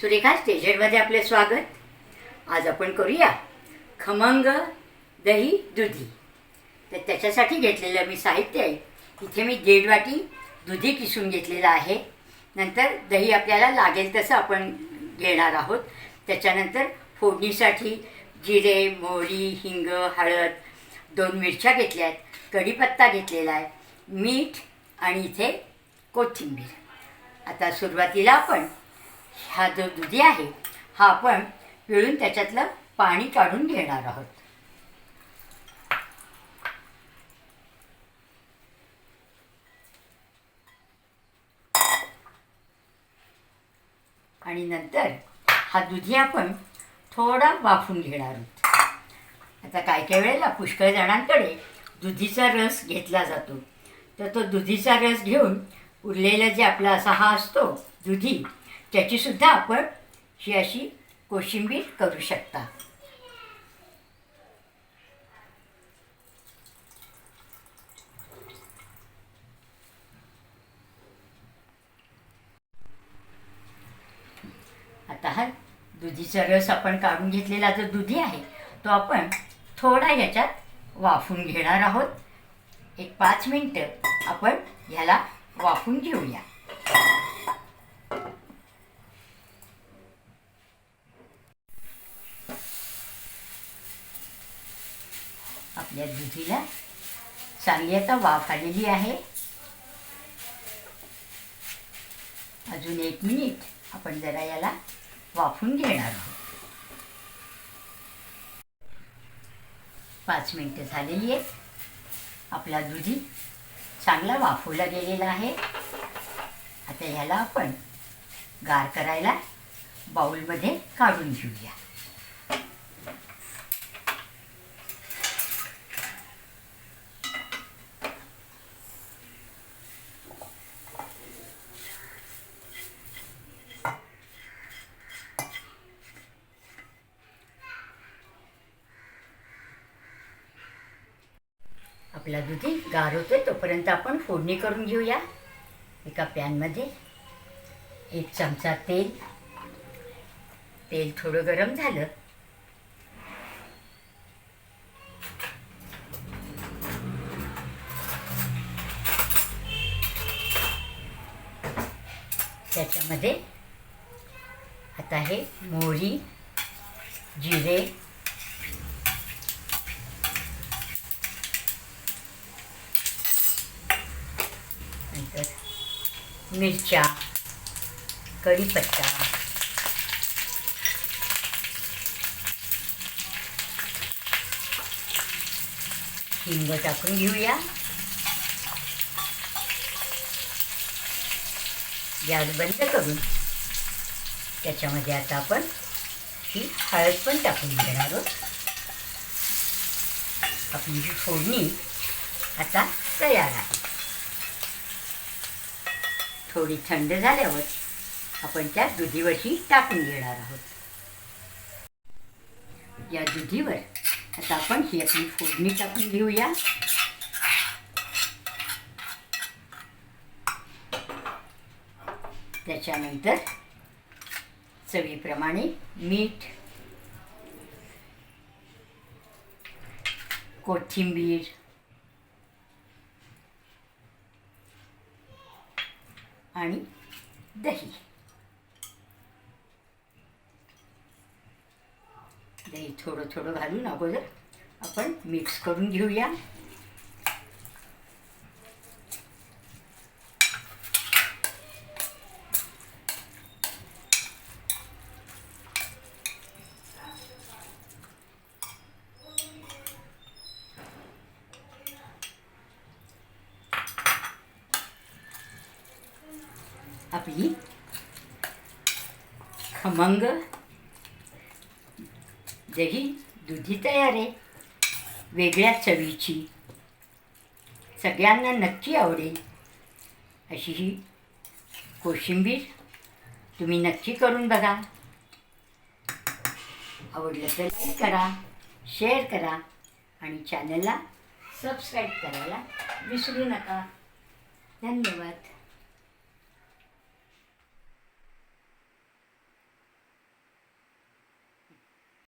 सुरेखा स्टेजरमध्ये आपले स्वागत. आज आपण करूया खमंग दही दुधी. तर त्याच्यासाठी घेतलेलं मी साहित्य आहे. इथे मी दीड वाटी दुधी किसून घेतलेलं आहे. नंतर दही आपल्याला लागेल तसं आपण घेणार आहोत. त्याच्यानंतर फोडणीसाठी जिरे मोहरी हिंग हळद दोन मिरच्या घेतल्या आहेत. कढीपत्ता घेतलेला आहे. मीठ आणि इथे कोथिंबीर. आता सुरुवातीला आपण हा जो दुधी आहे हा आपण पिळून त्याच्यातलं पाणी काढून घेणार आहोत. आणि नंतर हा दुधी आपण थोडा वाफून घेणार आहोत. आता काय काय वेळेला पुष्कळ जणांकडे दुधीचा रस घेतला जातो. तर तो दुधीचा रस घेऊन उरलेला जे आपला असा हा असतो दुधी त्याचीसुद्धा आपण ही अशी कोशिंबीर करू शकता. आता हा दुधीचा रस आपण काढून घेतलेला जो दुधी आहे तो आपण थोडा ह्याच्यात वाफून घेणार आहोत. एक पाच मिनटं आपण ह्याला वाफून घेऊया. आपल्या दुधीला चांगली आता वाफ आलेली आहे. अजून एक मिनिट आपण जरा याला वाफून घेणार आहोत. पाच मिनटं झालेली आहेत. आपला दुधी चांगला वाफवला गेलेला आहे. आता ह्याला आपण गार करायला बाऊलमध्ये काढून घेऊया. आपला दुधी गार होतोय तोपर्यंत आपण फोडणी करून घेऊया. एका पॅनमध्ये एक चमचा तेल. तेल थोडं गरम झालं. त्याच्यामध्ये आता हे मोहरी जिरे नंतर मिरच्या कढीपत्ता. हिंग टाकून घेऊया. गॅस बंद करून त्याच्यामध्ये आता आपण ही हळद पण टाकून घेणार आहोत. आपली ही फोडणी आता तयार आहे. थोडी थंड झाल्यावर आपण त्या दुधीवरही टाकून घेणार आहोत. या दुधीवर आता आपण ही आपली फोडणी टाकून घेऊया. त्याच्यानंतर चवीप्रमाणे मीठ कोथिंबीर आणि दही. दही थोडं थोडं घालून अगोदर आपण मिक्स करून घेऊया. आपली खमंग दही दुधी तयार आहे. वेगळ्या चवीची. सगळ्यांना नक्की आवडेल. अशी ही कोशिंबीर तुम्ही नक्की करून बघा. आवडलं तर लाईक करा शेअर करा आणि चॅनलला सबस्क्राईब करायला विसरू नका. धन्यवाद.